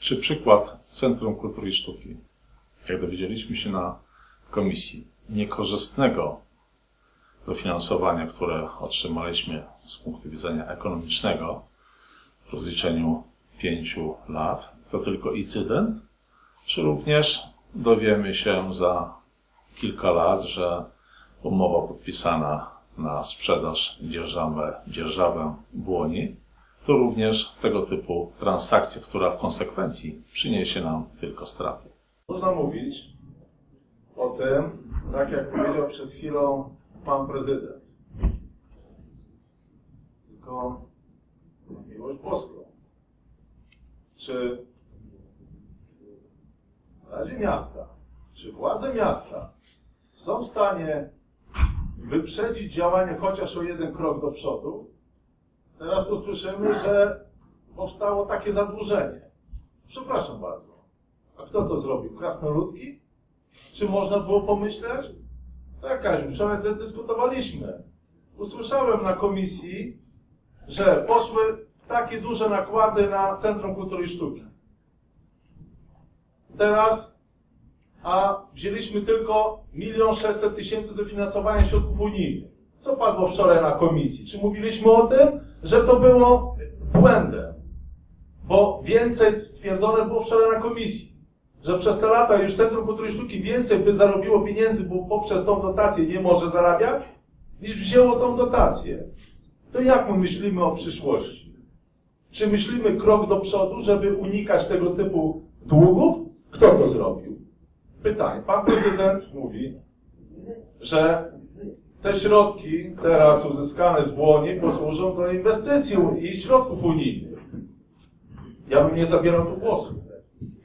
Czy przykład Centrum Kultury i Sztuki, jak dowiedzieliśmy się na komisji, niekorzystnego dofinansowania, które otrzymaliśmy z punktu widzenia ekonomicznego w rozliczeniu pięciu lat, to tylko incydent, czy również dowiemy się za kilka lat, że umowa podpisana na sprzedaż dzierżawę, dzierżawę błoni to również tego typu transakcja, która w konsekwencji przyniesie nam tylko straty. Można mówić o tym, tak jak powiedział przed chwilą pan prezydent. Tylko miłość boską. Czy w Radzie Miasta, czy władze miasta są w stanie wyprzedzić działanie chociaż o jeden krok do przodu? Teraz tu słyszymy, że powstało takie zadłużenie. Przepraszam bardzo. A kto to zrobił? Krasnoludki? Czy można było pomyśleć? Tak, Kaziu, wczoraj też dyskutowaliśmy. Usłyszałem na komisji, że poszły takie duże nakłady na Centrum Kultury i Sztuki. Teraz, a wzięliśmy tylko 1 600 tysięcy dofinansowania środków unijnych. Co padło wczoraj na komisji? Czy mówiliśmy o tym, że to było błędem? Bo więcej stwierdzone było wczoraj na komisji, że przez te lata już Centrum Kultury Sztuki więcej by zarobiło pieniędzy, bo poprzez tą dotację nie może zarabiać, niż wzięło tą dotację. To jak my myślimy o przyszłości? Czy myślimy krok do przodu, żeby unikać tego typu długów? Kto to zrobił? Pytanie. Pan prezydent mówi, że te środki teraz uzyskane z błoni posłużą do inwestycji i środków unijnych. Ja bym nie zabierał tu głosu.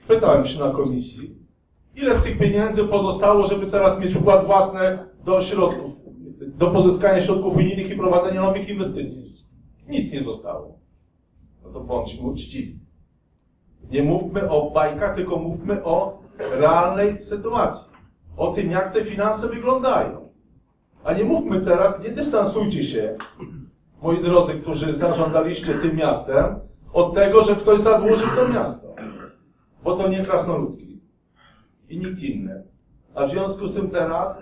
Pytałem się na komisji, ile z tych pieniędzy pozostało, żeby teraz mieć wkład własny do środków, do pozyskania środków unijnych i prowadzenia nowych inwestycji. Nic nie zostało. No to bądźmy uczciwi. Nie mówmy o bajkach, tylko mówmy o realnej sytuacji. O tym, jak te finanse wyglądają. A nie mówmy teraz, nie dystansujcie się, moi drodzy, którzy zarządzaliście tym miastem, od tego, że ktoś zadłużył to miasto. Bo to nie krasnoludki. I nikt inny. A w związku z tym teraz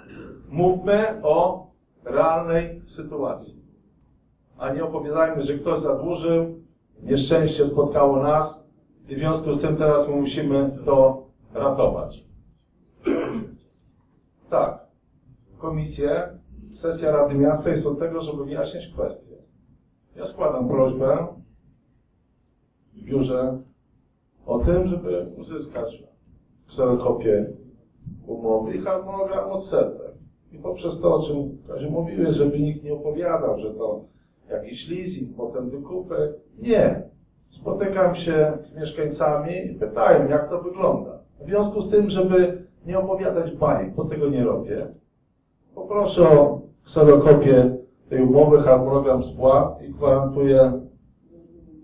mówmy o realnej sytuacji. A nie opowiadajmy, że ktoś zadłużył, nieszczęście spotkało nas i w związku z tym teraz my musimy to ratować. Tak. Komisje, sesja Rady Miasta jest od tego, żeby wyjaśnić kwestię. Ja składam prośbę w biurze o tym, żeby uzyskać kserokopię umowy i harmonogram odsetek. I poprzez to, o czym Kaziu mówiłeś, żeby nikt nie opowiadał, że to jakiś leasing, potem wykupy. Nie. Spotykam się z mieszkańcami i pytają, jak to wygląda. W związku z tym, żeby nie opowiadać bajek, bo tego nie robię, poproszę o kserokopię tej umowy, harmonogram spłat i gwarantuję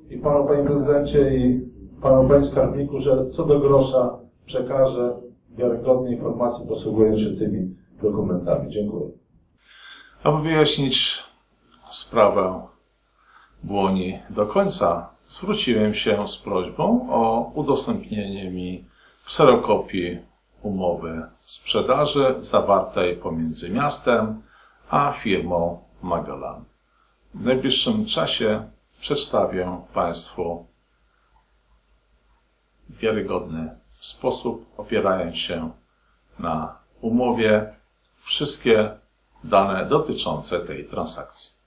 i panu, panie prezydencie, i panu, panie skarbniku, że co do grosza przekażę wiarygodne informacje posługując się tymi dokumentami. Dziękuję. Aby wyjaśnić sprawę błoni do końca, zwróciłem się z prośbą o udostępnienie mi kserokopii umowy sprzedaży zawartej pomiędzy miastem a firmą Magellan. W najbliższym czasie przedstawię Państwu wiarygodny sposób, opierając się na umowie, wszystkie dane dotyczące tej transakcji.